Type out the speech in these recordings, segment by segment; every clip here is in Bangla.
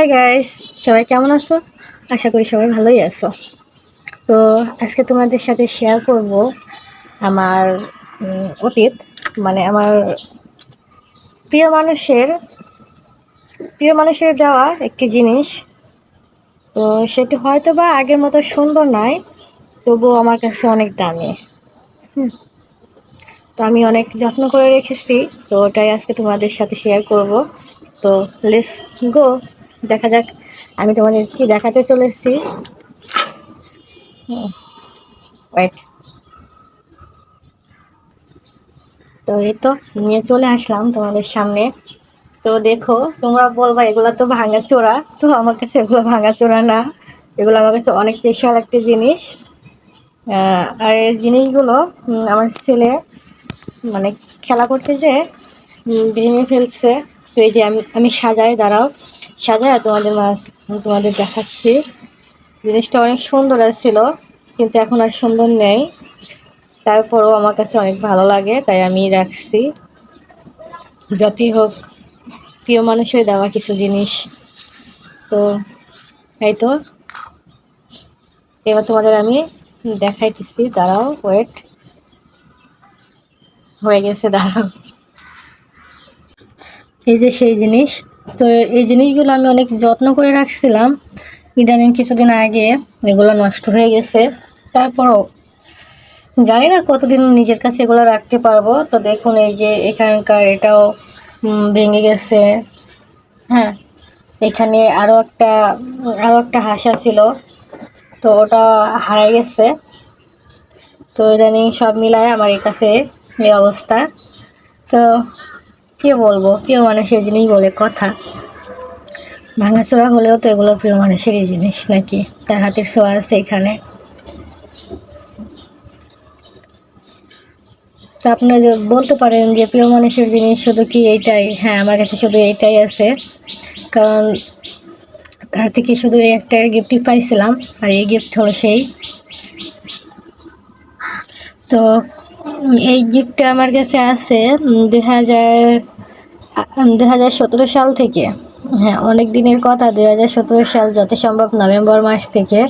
হাই গাইস সবাই কেমন আছো? আশা করি সবাই ভালোই আছো। তো আজকে তোমাদের সাথে শেয়ার করব আমার অতীত মানে আমার প্রিয় মানুষের প্রিয় মানুষের দেওয়া একটি জিনিস। তো সেটি হয়তো বা আগের মতো সুন্দর নয়, তবুও আমার কাছে অনেক দামি। হুম। তো আমি অনেক যত্ন করে রেখেছি, তো ওটাই আজকে তোমাদের সাথে শেয়ার করব। তো লেস গো দেখা যাক, আমি তোমাদের কি দেখাতে চলেছি ওয়েট তো এই তো, নিয়ে চলে আসলাম তোমাদের সামনে। তো দেখো, তোমরা বলবা, এগুলো তো ভাঙা চোরা। তো আমার কাছে এগুলো ভাঙা চোরা না। এগুলো আমার কাছে অনেক স্পেশাল একটা জিনিস। আর এই জিনিসগুলো আমার ছেলে মানে খেলা করতে যে ভেঙে ফেলছে। তো এই যে আমি আমি সাজাই, দাঁড়াও। সাজায় তোমাদের মাছ তোমাদের দেখাচ্ছি। জিনিসটা অনেক সুন্দর ছিল কিন্তু এখন আর সুন্দর নেই। তারপরও আমার কাছে অনেক ভালো লাগে, তাই আমি রাখছি। যতই হোক, প্রিয় মানুষের দেওয়া কিছু জিনিস। তো, এই তো। এবার তোমাদের আমি দেখাইতেছি, দাঁড়াও ওয়েট হয়ে গেছে, দাঁড়াও। এই যে সেই জিনিস। তো এই জিনিসগুলো আমি অনেক যত্ন করে রাখছিলাম। ইদানিং কিছুদিন আগে এগুলো নষ্ট হয়ে গেছে। তারপরও জানি না কতদিন নিজের কাছে এগুলো রাখতে পারব। তো দেখুন, এই যে এখানকার এটাও ভেঙে গেছে। হ্যাঁ এখানে আরও একটা আরও একটা হাসা ছিল তো ওটা হারাই গেছে। তো ইদানিং সব মিলায় আমার এই কাছে এই অবস্থা। তো কি বলব? প্রিয় মানুষের জিনিস বলে কথা। ভাঙাচোরা হলেও তো এগুলো প্রিয় মানুষেরই জিনিস নাকি? তার হাতের ছোঁয়া আছে এখানে। তো আপনারা বলতে পারেন যে প্রিয় মানুষের জিনিস শুধু কি এইটাই? হ্যাঁ আমার কাছে শুধু এইটাই আছে। কারণ তার থেকে শুধু এই একটা গিফটই পাইছিলাম, আর এই গিফট হলো সেই। তো এই গিফটটা আমার কাছে আছে দুই হাজার দুই হাজার সতেরো সাল থেকে। হ্যাঁ অনেক দিনের কথা দুই হাজার সতেরো সাল যত সম্ভব নভেম্বর মাস থেকে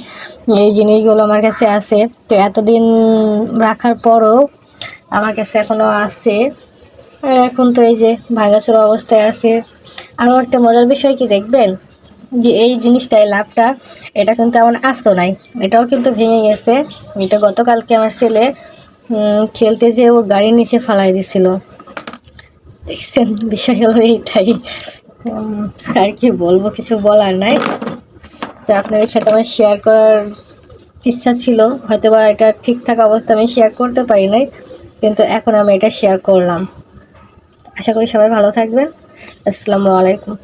এই জিনিসগুলো আমার কাছে আছে। তো এতদিন রাখার পরও আমার কাছে এখনও আছে। এখন তো এই যে ভাঙাচোরা অবস্থায় আছে। আরও একটা মজার বিষয় কি দেখবেন? যে এই জিনিসটা এই লাভটা, এটা কিন্তু এমন আসতো নাই। এটাও কিন্তু ভেঙে গেছে। এটা গতকালকে আমার ছেলে খেলতে যেয়ে ওর গাড়ির নিচে ফালাই দিছিল। দেখছেন বিষয় হলো এইটাই আর কি বলব, কিছু বলার নাই। তো আপনাদের সাথে আমার শেয়ার করার ইচ্ছা ছিল। হয়তো বা এটা ঠিকঠাক অবস্থা আমি শেয়ার করতে পারি নাই, কিন্তু এখন আমি এটা শেয়ার করলাম। আশা করি সবাই ভালো থাকবেন। আসসালামু আলাইকুম।